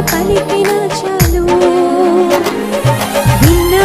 పలికిన చాలు. నా